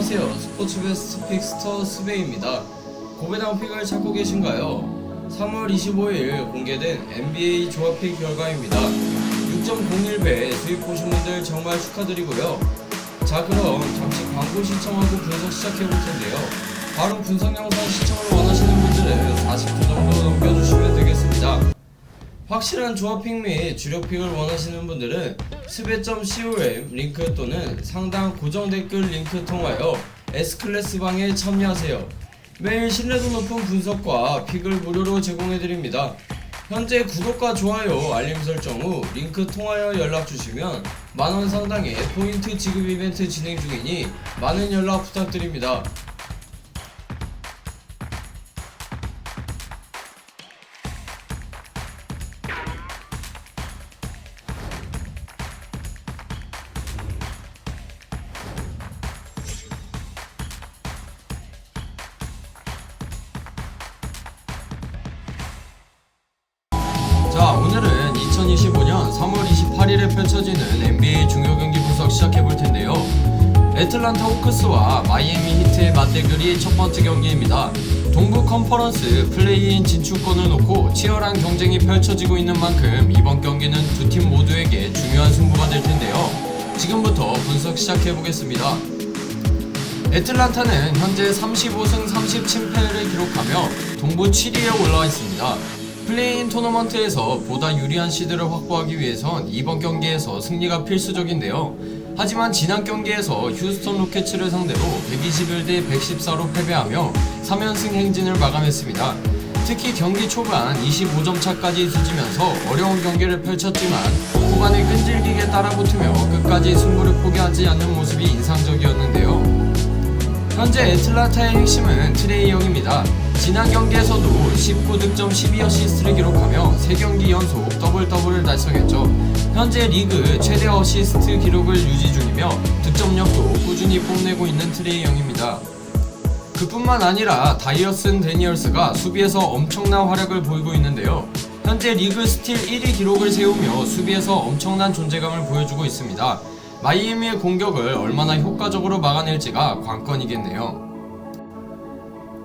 안녕하세요. 스포츠 베스트 픽스터 스베입니다. 고배당 픽을 찾고 계신가요? 3월 25일 공개된 NBA 조합픽 결과입니다. 6.01배 수익 보신 분들 정말 축하드리고요. 자 그럼 잠시 광고 시청하고 분석 시작해 볼 텐데요. 바로 분석 영상 시청을 원하시는 분들은 40분 정도 넘겨주시면 되겠습니다. 확실한 조합픽 및 주력픽을 원하시는 분들은 스베.com 링크 또는 상단 고정 댓글 링크 통하여 S클래스 방에 참여하세요. 매일 신뢰도 높은 분석과 픽을 무료로 제공해드립니다. 현재 구독과 좋아요, 알림 설정 후 링크 통하여 연락 주시면 만원 상당의 포인트 지급 이벤트 진행 중이니 많은 연락 부탁드립니다. 애틀란타 호크스와 마이애미 히트의 맞대결이 첫 번째 경기입니다. 동부 컨퍼런스 플레이인 진출권을 놓고 치열한 경쟁이 펼쳐지고 있는 만큼 이번 경기는 두 팀 모두에게 중요한 승부가 될 텐데요. 지금부터 분석 시작해 보겠습니다. 애틀란타는 현재 35승 30침패를 기록하며 동부 7위에 올라와 있습니다. 플레이인 토너먼트에서 보다 유리한 시드를 확보하기 위해선 이번 경기에서 승리가 필수적인데요. 하지만 지난 경기에서 휴스턴 로켓츠를 상대로 121대 114로 패배하며 3연승 행진을 마감했습니다. 특히 경기 초반 25점 차까지 뒤지면서 어려운 경기를 펼쳤지만 후반에 끈질기게 따라붙으며 끝까지 승부를 포기하지 않는 모습이 인상적이었는데요. 현재 애틀란타의 핵심은 트레이 형입니다. 지난 경기에서도 19득점 12어시스트를 기록하며 3경기 연속 더블 더블을 달성했죠. 현재 리그 최대 어시스트 기록을 유지 중이며 득점력도 꾸준히 뽐내고 있는 트레이 형입니다. 그뿐만 아니라 다이어슨 데니얼스가 수비에서 엄청난 활약을 보이고 있는데요. 현재 리그 스틸 1위 기록을 세우며 수비에서 엄청난 존재감을 보여주고 있습니다. 마이애미의 공격을 얼마나 효과적으로 막아낼지가 관건이겠네요.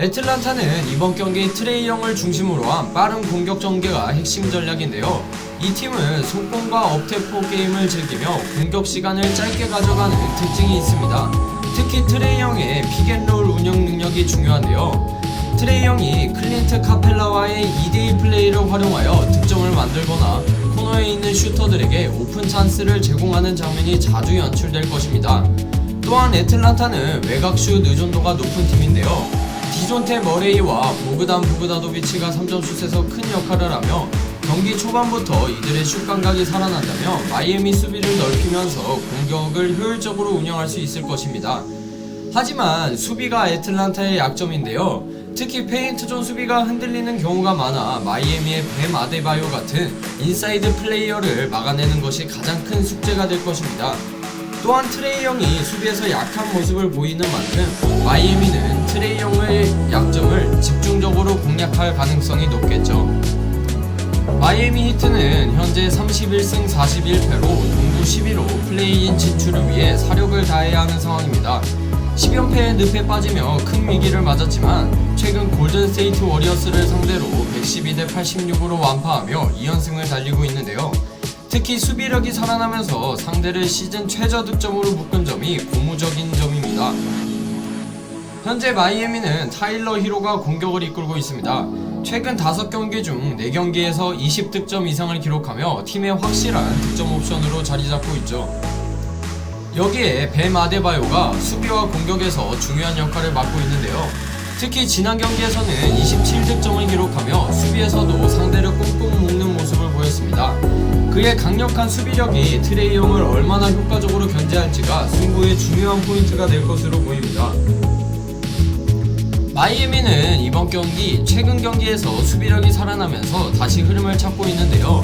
애틀란타는 이번 경기 트레이형을 중심으로 한 빠른 공격 전개가 핵심 전략인데요. 이 팀은 속공과 업템포 게임을 즐기며 공격 시간을 짧게 가져가는 특징이 있습니다. 특히 트레이형의 픽앤롤 운영 능력이 중요한데요. 트레이형이 클린트 카펠라와의 2대2 플레이를 활용하여 득점을 만들거나 코너에 있는 슈터들에게 오픈 찬스를 제공하는 장면이 자주 연출될 것입니다. 또한 애틀란타는 외곽슛 의존도가 높은 팀인데요. 디존테 머레이와 보그단 보그다도비치가 3점슛에서 큰 역할을 하며 경기 초반부터 이들의 슛 감각이 살아난다며 마이애미 수비를 넓히면서 공격을 효율적으로 운영할 수 있을 것입니다. 하지만 수비가 애틀란타의 약점인데요. 특히 페인트존 수비가 흔들리는 경우가 많아 마이애미의 뱀 아데바요 같은 인사이드 플레이어를 막아내는 것이 가장 큰 숙제가 될 것입니다. 또한 트레이 형이 수비에서 약한 모습을 보이는 만큼 마이애미는 트레이 형의 약점을 집중적으로 공략할 가능성이 높겠죠. 마이애미 히트는 현재 31승 41패로 동부 11호 플레이인 진출을 위해 사력을 다해야 하는 상황입니다. 10연패에 늪에 빠지며 큰 위기를 맞았지만 최근 골든스테이트 워리어스를 상대로 112대 86으로 완파하며 2연승을 달리고 있는데요. 특히 수비력이 살아나면서 상대를 시즌 최저 득점으로 묶은 점이 고무적인 점입니다. 현재 마이애미는 타일러 히로가 공격을 이끌고 있습니다. 최근 5경기 중 4경기에서 20득점 이상을 기록하며 팀의 확실한 득점 옵션으로 자리 잡고 있죠. 여기에 뱀 아데바요가 수비와 공격에서 중요한 역할을 맡고 있는데요. 특히 지난 경기에서는 27득점을 기록하며 수비에서도 상대를 꽁꽁 묶는 모습을 보였습니다. 그의 강력한 수비력이 트레이형을 얼마나 효과적으로 견제할지가 승부의 중요한 포인트가 될 것으로 보입니다. 마이애미는 이번 경기 최근 경기에서 수비력이 살아나면서 다시 흐름을 찾고 있는데요.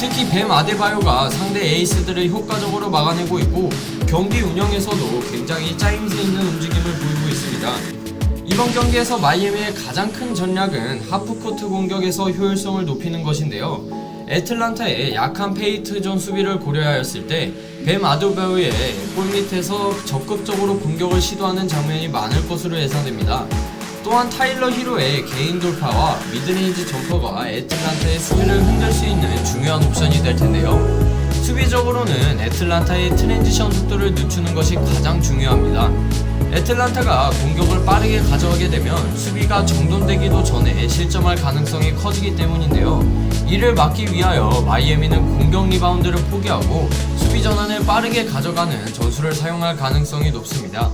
특히 뱀 아데바요가 상대 에이스들을 효과적으로 막아내고 있고 경기 운영에서도 굉장히 짜임새 있는 움직임을 보이고 있습니다. 이번 경기에서 마이애미의 가장 큰 전략은 하프코트 공격에서 효율성을 높이는 것인데요. 애틀란타의 약한 페이트존 수비를 고려하였을 때 뱀 아두베오의 골 밑에서 적극적으로 공격을 시도하는 장면이 많을 것으로 예상됩니다. 또한 타일러 히로의 개인 돌파와 미드레인지 점퍼가 애틀란타의 수비를 흔들 수 있는 중요한 옵션이 될 텐데요. 수비적으로는 애틀란타의 트랜지션 속도를 늦추는 것이 가장 중요합니다. 애틀란타가 공격을 빠르게 가져가게 되면 수비가 정돈되기도 전에 실점할 가능성이 커지기 때문인데요. 이를 막기 위하여 마이애미는 공격 리바운드를 포기하고 수비 전환을 빠르게 가져가는 전술을 사용할 가능성이 높습니다.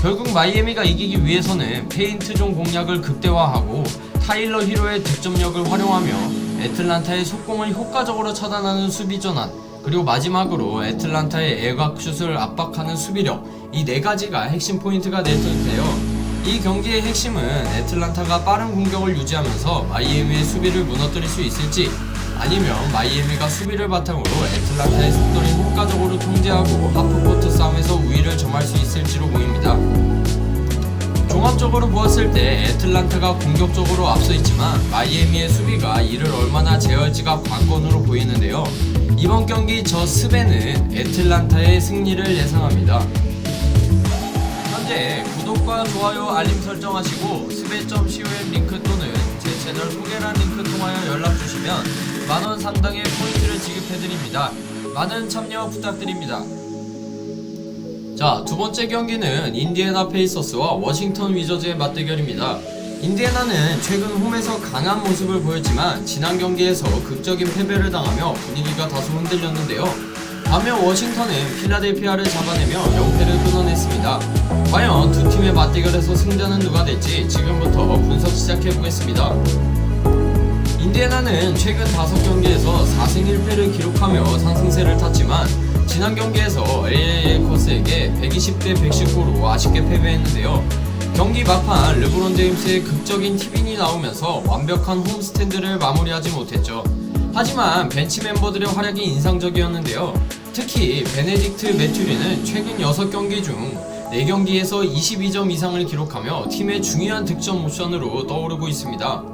결국 마이애미가 이기기 위해서는 페인트 존 공략을 극대화하고 타일러 히로의 득점력을 활용하며 애틀란타의 속공을 효과적으로 차단하는 수비 전환 그리고 마지막으로 애틀란타의 애각슛을 압박하는 수비력 이 네 가지가 핵심 포인트가 될 텐데요. 이 경기의 핵심은 애틀란타가 빠른 공격을 유지하면서 마이애미의 수비를 무너뜨릴 수 있을지 아니면 마이애미가 수비를 바탕으로 애틀란타의 속도를 효과적으로 통제하고 하프코트 싸움에서 우위를 점할 수 있을지로 보입니다. 종합적으로 보았을 때 애틀란타가 공격적으로 앞서 있지만 마이애미의 수비가 이를 얼마나 제어할지가 관건으로 보이는데요. 이번 경기 저 스베는 애틀란타의 승리를 예상합니다. 현재 구독과 좋아요 알림 설정하시고 스베.com 링크 또는 제 채널 소개란 링크 통하여 연락 주시면 만원 상당의 포인트를 지급해드립니다. 많은 참여 부탁드립니다. 자, 두 번째 경기는 인디애나 페이서스와 워싱턴 위저즈의 맞대결입니다. 인디애나는 최근 홈에서 강한 모습을 보였지만 지난 경기에서 극적인 패배를 당하며 분위기가 다소 흔들렸는데요. 반면 워싱턴은 필라델피아를 잡아내며 연패를 끊어냈습니다. 과연 두 팀의 맞대결에서 승자는 누가 될지 지금부터 분석 시작해보겠습니다. 인디애나는 최근 5경기에서 4승 1패를 기록하며 상승세를 탔지만 지난 경기에서 LA 레이커스에게 120대 119로 아쉽게 패배했는데요. 경기 막판 르브론 제임스의 극적인 티빈이 나오면서 완벽한 홈스탠드를 마무리하지 못했죠. 하지만 벤치 멤버들의 활약이 인상적이었는데요. 특히 베네딕트 매튜리는 최근 6경기 중 4경기에서 22점 이상을 기록하며 팀의 중요한 득점 옵션으로 떠오르고 있습니다.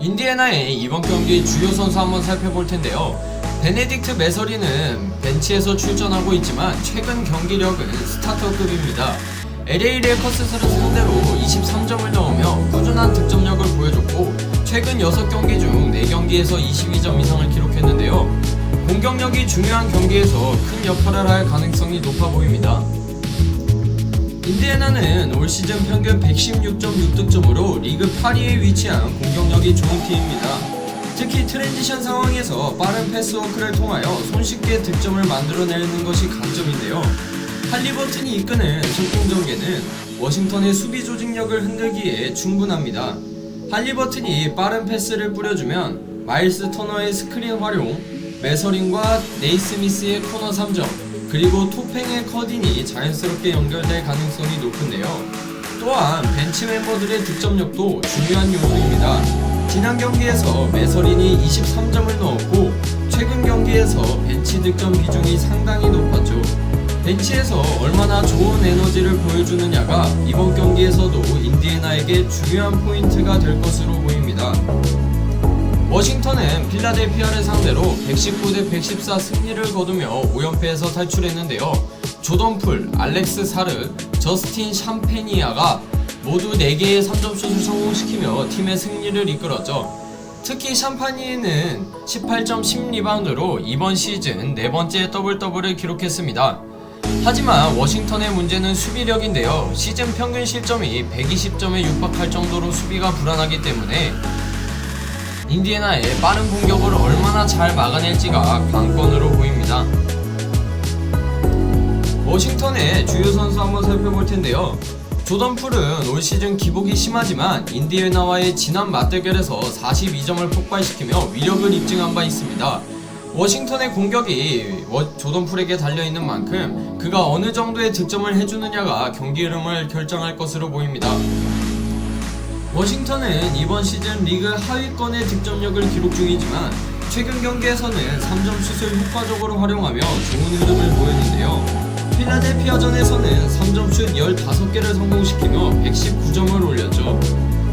인디애나의 이번 경기 주요 선수 한번 살펴볼 텐데요. 베네딕트 메서리는 벤치에서 출전하고 있지만 최근 경기력은 스타터급입니다. LA 레이커스를 상대로 23점을 넣으며 꾸준한 득점력을 보여줬고 최근 6경기 중 4경기에서 22점 이상을 기록했는데요. 공격력이 중요한 경기에서 큰 역할을 할 가능성이 높아 보입니다. 인디애나는 올 시즌 평균 116.6득점으로 리그 8위에 위치한 공격력이 좋은 팀입니다. 특히 트랜지션 상황에서 빠른 패스워크를 통하여 손쉽게 득점을 만들어내는 것이 강점인데요. 할리버튼이 이끄는 속공 전개는 워싱턴의 수비 조직력을 흔들기에 충분합니다. 할리버튼이 빠른 패스를 뿌려주면 마일스 터너의 스크린 활용, 메서링과 네이스미스의 코너 3점, 그리고 토팽의 커딘이 자연스럽게 연결될 가능성이 높은데요. 또한 벤치 멤버들의 득점력도 중요한 요소입니다. 지난 경기에서 메서린이 23점을 넣었고 최근 경기에서 벤치 득점 비중이 상당히 높았죠. 벤치에서 얼마나 좋은 에너지를 보여주느냐가 이번 경기에서도 인디애나에게 중요한 포인트가 될 것으로 보입니다. 워싱턴은 필라델피아를 상대로 119대 114 승리를 거두며 5연패에서 탈출했는데요. 조던풀, 알렉스 사르, 저스틴 샴페니아가 모두 4개의 3점슛을 성공시키며 팀의 승리를 이끌었죠. 특히 샴파니는 18점 10리바운드로 이번 시즌 네 번째 더블 더블을 기록했습니다. 하지만 워싱턴의 문제는 수비력인데요. 시즌 평균 실점이 120점에 육박할 정도로 수비가 불안하기 때문에 인디애나의 빠른 공격을 얼마나 잘 막아낼지가 관건으로 보입니다. 워싱턴의 주요 선수 한번 살펴볼 텐데요. 조던 풀은 올 시즌 기복이 심하지만 인디애나와의 지난 맞대결에서 42점을 폭발시키며 위력을 입증한 바 있습니다. 워싱턴의 공격이 워- 조던 풀에게 달려있는 만큼 그가 어느 정도의 득점을 해주느냐가 경기 흐름을 결정할 것으로 보입니다. 워싱턴은 이번 시즌 리그 하위권의 득점력을 기록 중이지만 최근 경기에서는 3점 슛을 효과적으로 활용하며 좋은 흐름을 보였는데요. 필라델피아전에서는 3점슛 15개를 성공시키며 119점을 올렸죠.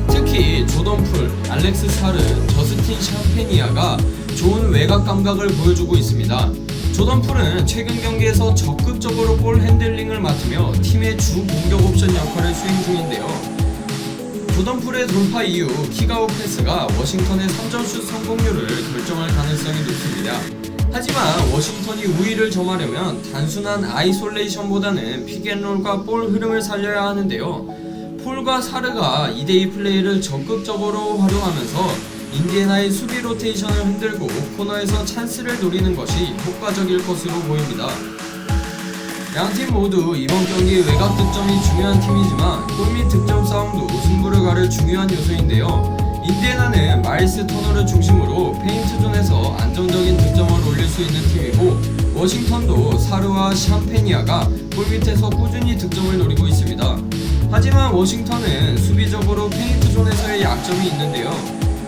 특히 조던풀, 알렉스 사르, 저스틴 샴페니아가 좋은 외곽 감각을 보여주고 있습니다. 조던 풀은 최근 경기에서 적극적으로 볼 핸들링을 맡으며 팀의 주 공격 옵션 역할을 수행 중인데요. 조던 풀의 돌파 이후 킥아웃 패스가 워싱턴의 3점슛 성공률을 결정할 가능성이 높습니다. 하지만 워싱턴이 우위를 점하려면 단순한 아이솔레이션보다는 픽앤롤과 볼 흐름을 살려야 하는데요. 폴과 사르가 2대2 플레이를 적극적으로 활용하면서 인디애나의 수비 로테이션을 흔들고 코너에서 찬스를 노리는 것이 효과적일 것으로 보입니다. 양팀 모두 이번 경기 외곽 득점이 중요한 팀이지만 골밑 득점 싸움도 승부를 가를 중요한 요소인데요. 인디애나는 마일스 터너를 중심으로 페인트 존에서 안정적인 득점을 올릴 수 있는 팀이고 워싱턴도 사르와 샴페니아가 골밑에서 꾸준히 득점을 노리고 있습니다. 하지만 워싱턴은 수비적으로 페인트 존에서의 약점이 있는데요.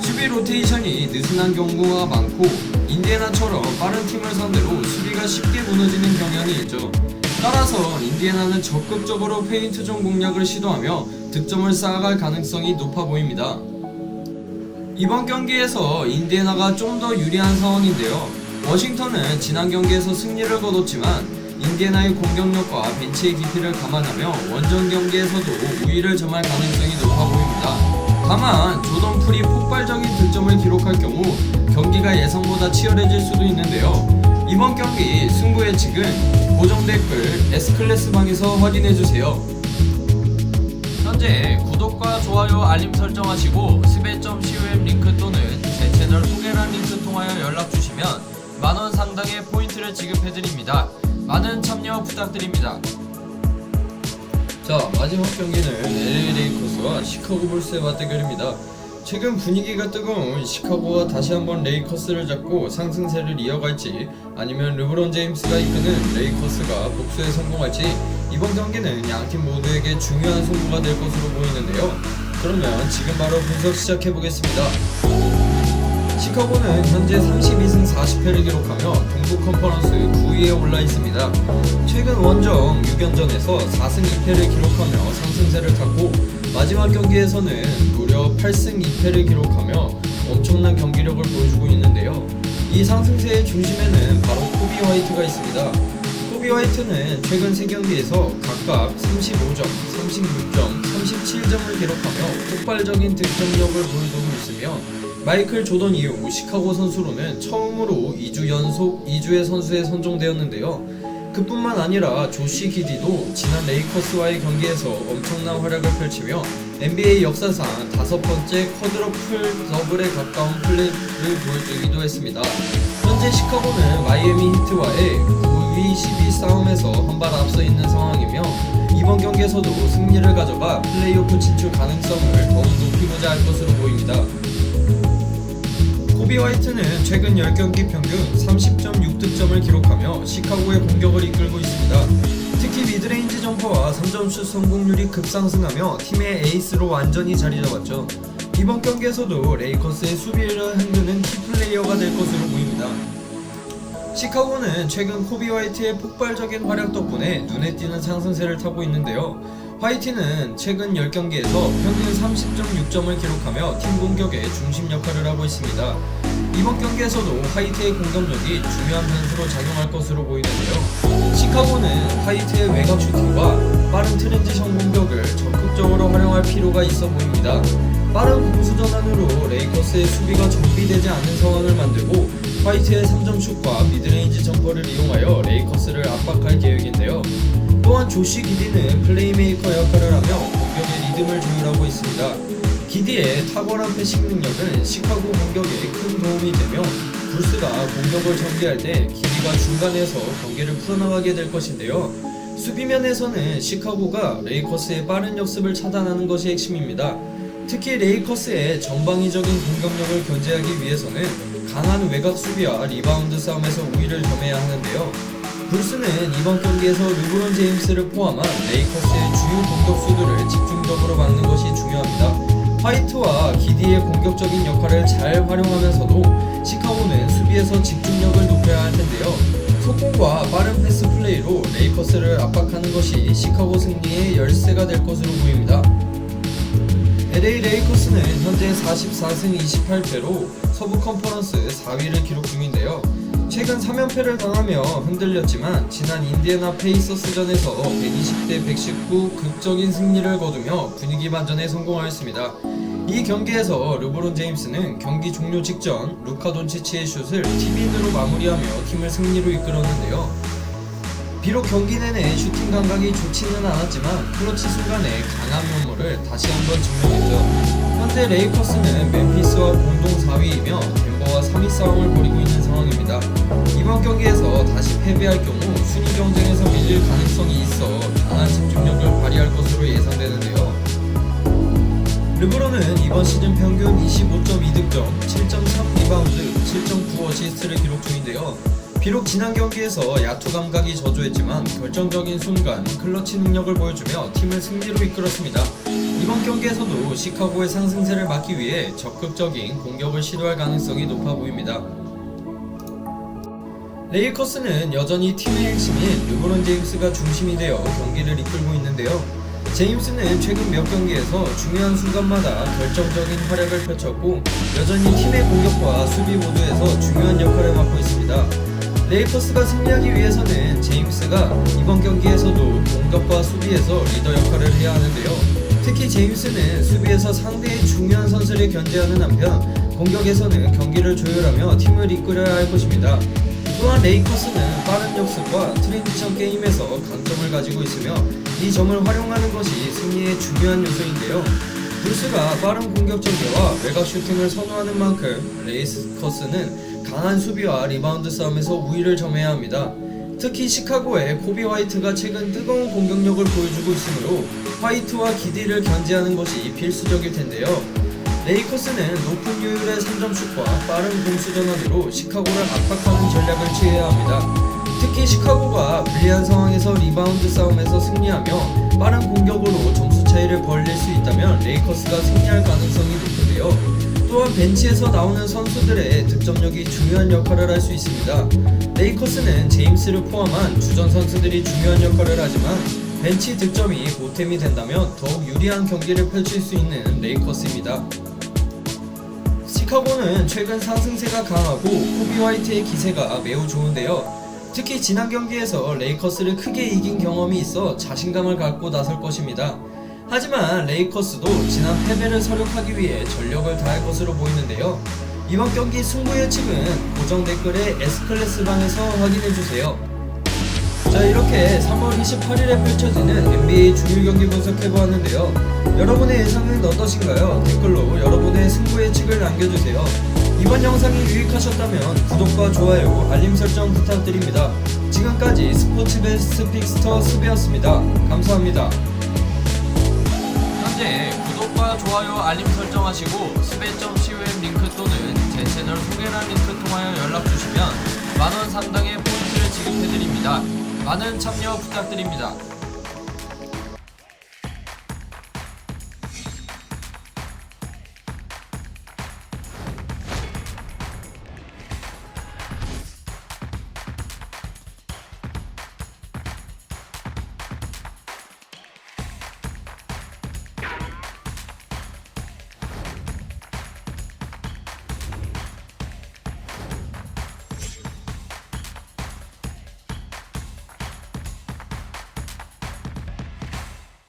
수비 로테이션이 느슨한 경우가 많고 인디애나처럼 빠른 팀을 상대로 수비가 쉽게 무너지는 경향이 있죠. 따라서 인디애나는 적극적으로 페인트 존 공략을 시도하며 득점을 쌓아갈 가능성이 높아 보입니다. 이번 경기에서 인디애나가 좀 더 유리한 상황인데요. 워싱턴은 지난 경기에서 승리를 거뒀지만 인디애나의 공격력과 벤치의 깊이를 감안하며 원정 경기에서도 우위를 점할 가능성이 높아 보입니다. 다만 조던 풀이 폭발적인 득점을 기록할 경우 경기가 예상보다 치열해질 수도 있는데요. 이번 경기 승부 예측은 고정 댓글 S클래스 방에서 확인해 주세요. 현재 구독과 좋아요 알림 설정하시고 스베점 COM 링크 또는 제 채널 소개란 링크 통하여 연락 주시면 만원 상당의 포인트를 지급해 드립니다. 많은 참여 부탁드립니다. 자 마지막 경기는 LA 레이커스와 시카고 불스의 맞대결입니다. 최근 분위기가 뜨거운 시카고가 다시 한번 레이커스를 잡고 상승세를 이어갈지 아니면 르브론 제임스가 이끄는 레이커스가 복수에 성공할지 이번 경기는 양팀 모두에게 중요한 승부가 될 것으로 보이는데요. 그러면 지금 바로 분석 시작해 보겠습니다. 시카고는 현재 32승 40패를 기록하며 동부 컨퍼런스 9위에 올라 있습니다. 최근 원정 6연전에서 4승 2패를 기록하며 상승세를 탔고 마지막 경기에서는 무려 8승 2패를 기록하며 엄청난 경기력을 보여주고 있는데요. 이 상승세의 중심에는 바로 코비 화이트가 있습니다. 코비 화이트는 최근 3경기에서 각각 35점, 36점, 37점을 기록하며 폭발적인 득점력을 보여주고 있으며 마이클 조던 이후 시카고 선수로는 처음으로 2주 연속 2주의 선수에 선정되었는데요. 그뿐만 아니라 조시 기디도 지난 레이커스와의 경기에서 엄청난 활약을 펼치며 NBA 역사상 다섯 번째 쿼드러플 더블에 가까운 플레이를 보여주기도 했습니다. 현재 시카고는 마이애미 히트와의 9위 12 싸움에서 한 발 앞서 있는 상황이며 이번 경기에서도 승리를 가져가 플레이오프 진출 가능성을 더욱 높이고자 할 것으로 보입니다. 코비 화이트는 최근 10경기 평균 30.6득점을 기록하며 시카고의 공격을 이끌고 있습니다. 특히 미드레인지 점퍼와 3점슛 성공률이 급상승하며 팀의 에이스로 완전히 자리 잡았죠. 이번 경기에서도 레이커스의 수비를 흔드는 키플레이어가 될 것으로 보입니다. 시카고는 최근 코비 화이트의 폭발적인 활약 덕분에 눈에 띄는 상승세를 타고 있는데요. 화이트는 최근 10경기에서 평균 30.6점을 기록하며 팀 공격의 중심 역할을 하고 있습니다. 이번 경기에서도 화이트의 공격력이 중요한 변수로 작용할 것으로 보이는데요. 시카고는 화이트의 외곽 슈팅과 빠른 트랜지션 공격을 적극적으로 활용할 필요가 있어 보입니다. 빠른 공수 전환으로 레이커스의 수비가 정비되지 않는 상황을 만들고 화이트의 3점 슛과 미드레인지 점퍼를 이용하여 레이커스를 압박할 계획인데요. 또한 조시 기디는 플레이메이커 역할을 하며 공격의 리듬을 조율하고 있습니다. 기디의 탁월한 패싱 능력은 시카고 공격에 큰 도움이 되며 불스가 공격을 전개할 때 기디가 중간에서 경기를 풀어나가게 될 것인데요. 수비면에서는 시카고가 레이커스의 빠른 역습을 차단하는 것이 핵심입니다. 특히 레이커스의 전방위적인 공격력을 견제하기 위해서는 강한 외곽 수비와 리바운드 싸움에서 우위를 점해야 하는데요. 불스는 이번 경기에서 르브론 제임스를 포함한 레이커스의 주요 공격수들을 집중적으로 막는 것이 중요합니다. 화이트와 기디의 공격적인 역할을 잘 활용하면서도 시카고는 수비에서 집중력을 높여야 할 텐데요. 속공과 빠른 패스 플레이로 레이커스를 압박하는 것이 시카고 승리의 열쇠가 될 것으로 보입니다. LA 레이커스는 현재 44승 28패로 서부 컨퍼런스 4위를 기록 중인데요. 최근 3연패를 당하며 흔들렸지만 지난 인디애나 페이서스전에서 120대 119 극적인 승리를 거두며 분위기 반전에 성공하였습니다. 이 경기에서 르브론 제임스는 경기 종료 직전 루카 돈치치의 슛을 티빈으로 마무리하며 팀을 승리로 이끌었는데요. 비록 경기 내내 슈팅 감각이 좋지는 않았지만 클러치 순간에 강한 면모를 다시 한번 증명했죠. 현재 레이커스는 멤피스와 공동 4위이며 덴버와 3위 싸움을 벌이고 있는 상황입니다. 이번 경기에서 다시 패배할 경우 순위 경쟁에서 밀릴 가능성이 있어 강한 집중력을 발휘할 것으로 예상되는데요. 르브론은 이번 시즌 평균 25.2득점, 7.3 리바운드, 7.9 어시스트를 기록 중인데요. 비록 지난 경기에서 야투 감각이 저조했지만 결정적인 순간 클러치 능력을 보여주며 팀을 승리로 이끌었습니다. 이번 경기에서도 시카고의 상승세를 막기 위해 적극적인 공격을 시도할 가능성이 높아 보입니다. 레이커스는 여전히 팀의 핵심인 르브론 제임스가 중심이 되어 경기를 이끌고 있는데요. 제임스는 최근 몇 경기에서 중요한 순간마다 결정적인 활약을 펼쳤고 여전히 팀의 공격과 수비 모두에서 중요한 역할을 맡고 있습니다. 레이커스가 승리하기 위해서는 제임스가 이번 경기에서도 공격과 수비에서 리더 역할을 해야 하는데요. 특히 제임스는 수비에서 상대의 중요한 선수를 견제하는 한편 공격에서는 경기를 조율하며 팀을 이끌어야 할 것입니다. 또한 레이커스는 빠른 역습과 트랜지션 게임에서 강점을 가지고 있으며 이 점을 활용하는 것이 승리의 중요한 요소인데요. 브루스가 빠른 공격 전개와 외곽 슈팅을 선호하는 만큼 레이커스는 강한 수비와 리바운드 싸움에서 우위를 점해야 합니다. 특히 시카고의 코비 화이트가 최근 뜨거운 공격력을 보여주고 있으므로 화이트와 기디를 견제하는 것이 필수적일 텐데요. 레이커스는 높은 효율의 3점슛과 빠른 공수 전환으로 시카고를 압박하는 전략을 취해야 합니다. 특히 시카고가 불리한 상황에서 리바운드 싸움에서 승리하며 빠른 공격으로 점수 차이를 벌릴 수 있다면 레이커스가 승리할 가능성이 높은데요. 또한 벤치에서 나오는 선수들의 득점력이 중요한 역할을 할 수 있습니다. 레이커스는 제임스를 포함한 주전 선수들이 중요한 역할을 하지만 벤치 득점이 보탬이 된다면 더욱 유리한 경기를 펼칠 수 있는 레이커스입니다. 시카고는 최근 상승세가 강하고 코비 화이트의 기세가 매우 좋은데요. 특히 지난 경기에서 레이커스를 크게 이긴 경험이 있어 자신감을 갖고 나설 것입니다. 하지만 레이커스도 지난 패배를 서력하기 위해 전력을 다할 것으로 보이는데요. 이번 경기 승부 예측은 고정 댓글에 S클래스방에서 확인해주세요. 자 이렇게 3월 28일에 펼쳐지는 NBA 주일 경기 분석해보았는데요. 여러분의 예상은 어떠신가요? 댓글로 여러분의 승부 예측을 남겨주세요. 이번 영상이 유익하셨다면 구독과 좋아요, 알림 설정 부탁드립니다. 지금까지 스포츠 베스트 픽스터 스베였습니다. 감사합니다. 현재 구독과 좋아요, 알림 설정하시고 스베.com 링크 또는 제 채널 소개란 링크 통하여 연락 주시면 만원 상당의 포인트를 지급해드립니다. 많은 참여 부탁드립니다.